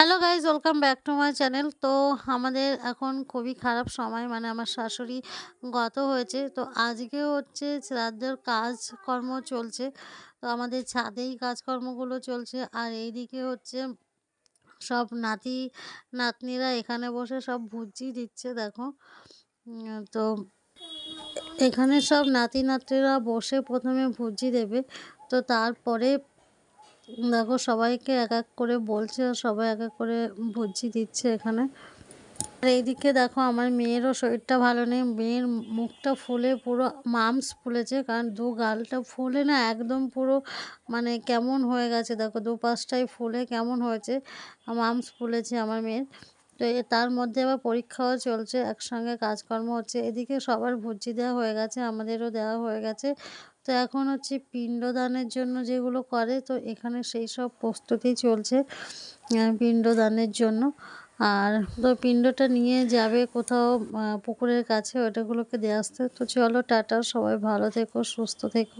Hello guys welcome back to my channel তো আমাদের এখন খুবই খারাপ সময় মানে আমার শাশুড়ি গত হয়েছে। তো আজকে হচ্ছে শ্রাদ্ধের কাজকর্ম চলছে। তো আমাদের ছাদেই কাজকর্মগুলো চলছে। আর এইদিকে হচ্ছে সব নাতি, নাতনিরা এখানে বসে সব ভুজি দিচ্ছে, দেখো। তো এখানে সব নাতি, নাতনিরা বসে প্রথমে ভুজি দেবে। তো তারপরে দেখো সবাইকে এক এক করে বলছে আর সবাই এক এক করে ভুজি দিচ্ছে এখানে। আর এইদিকে দেখো আমার মেয়েরও শরীরটা ভালো নেই। মেয়ের মুখটা ফুলে পুরো মামস ফুলেছে, কারণ দু গালটা ফুলে না একদম পুরো মানে কেমন হয়ে গেছে। দেখো দু পাশটাই ফুলে কেমন হয়েছে। মামস ফুলেছে আমার মেয়ের। তো তার মধ্যে আবার পরীক্ষাও চলছে, একসঙ্গে কাজকর্ম হচ্ছে। এদিকে সবার ভুচি দেওয়া হয়ে গেছে, আমাদেরও দেওয়া হয়ে গেছে। তো এখন হচ্ছে পিণ্ডদানের জন্য যেগুলো করে, তো এখানে সেই সব প্রস্তুতি চলছে পিণ্ডদানের জন্য। আর তো পিণ্ডটা নিয়ে যাবে কোথাও পুকুরের কাছে ওটাগুলোকে দিয়ে আসতে। তো চলো, টাটা, সবাই ভালো থেকো, সুস্থ থেকো।